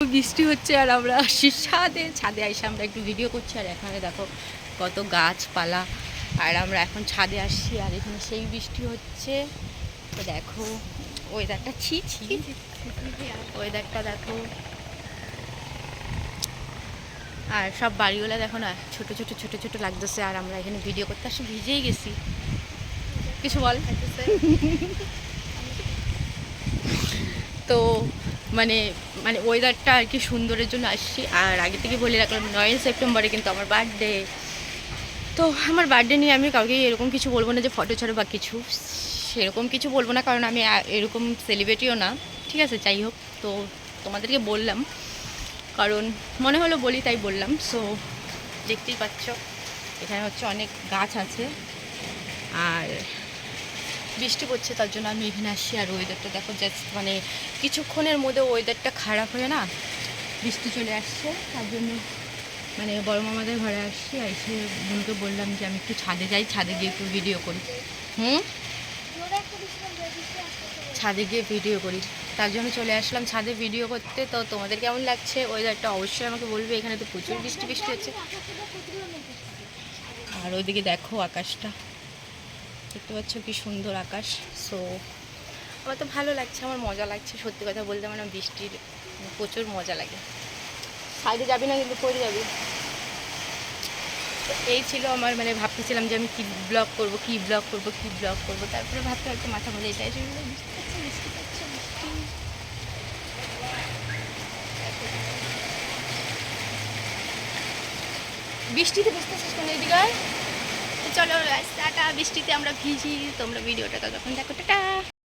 বৃষ্টি হচ্ছে আর আমরা আসছি ছাদে। ছাদে এসে আমরা একটু ভিডিও করছি আর এখানে দেখো কত গাছপালা। আর আমরা এখন ছাদে আসছি আর এখানে সেই বৃষ্টি হচ্ছে। তো দেখো ওয়েদারটা ছি ছি। ওয়েদারটা দেখো। আর সব বাড়িওয়ালা দেখো না ছোটো ছোটো ছোটো ছোটো লাগতেছে আর আমরা এখানে ভিডিও করতে আসি ভিজেই গেছি। কিছু বল? তো মানে মানে ওয়েদারটা আর কি সুন্দরের জন্য আসছি। আর আগে থেকে বলে রাখলাম নয় সেপ্টেম্বরে কিন্তু আমার বার্থডে তো আমার বার্থডে নিয়ে আমি কাউকে এরকম কিছু বলব না যে ফটো ছাড়ো বা কিছু। সেরকম কিছু বলব না, কারণ আমি এরকম সেলিব্রিটিও না। ঠিক আছে, যাই হোক, তো তোমাদেরকে বললাম। কারণ মনে হলো বলি, তাই বললাম। সো দেখতেই পাচ্ছ, এখানে হচ্ছে অনেক গাছ আছে। আর বৃষ্টি পড়ছে, তার জন্য আমি এখানে আসছি, আর ওয়েদারটা দেখো জাস্ট মানে কিছুক্ষণের মধ্যে ওয়েদারটা খারাপ হয়ে না বৃষ্টি চলে আসছে, তার জন্য মানে বড় মামাদের ঘরে আসছি, আর এসে বোনকে বললাম যে আমি একটু ছাদে যাই, ছাদে গিয়ে একটু ভিডিও করি। হুম? ছাদে গিয়ে ভিডিও করি। তার জন্য চলে আসলাম ছাদে ভিডিও করতে। তো তোমাদের কেমন লাগছে? ওয়েদারটা অবশ্যই আমাকে বলবে, এখানে তো প্রচুর বৃষ্টি বৃষ্টি হচ্ছে। আর ওইদিকে দেখো আকাশটা। দেখতে পাচ্ছ কি সুন্দর আকাশ। সো আমার তো ভালো লাগছে আমার মজা লাগছে সত্যি কথা বলতে আমার না বৃষ্টির প্রচুর মজা লাগে। সাইডে যাবি না কিন্তু পড়ে যাবি। এই ছিল আমার মানে ভাবতেছিলাম যে আমি কী ব্লগ করব কী ব্লগ করব কী ব্লগ করব। তারপরে ভাবতে ভাবতে মাথা মধ্যে এটা এসে গেলো, বৃষ্টি পাচ্ছে, বৃষ্টি পাচ্ছে, বৃষ্টি। বৃষ্টিতে বুঝতেছিস কোন এদিকে চলো টাটা বৃষ্টিতে আমরা ভিজি তোমরা ভিডিওটা ততক্ষণ দেখো টাটা!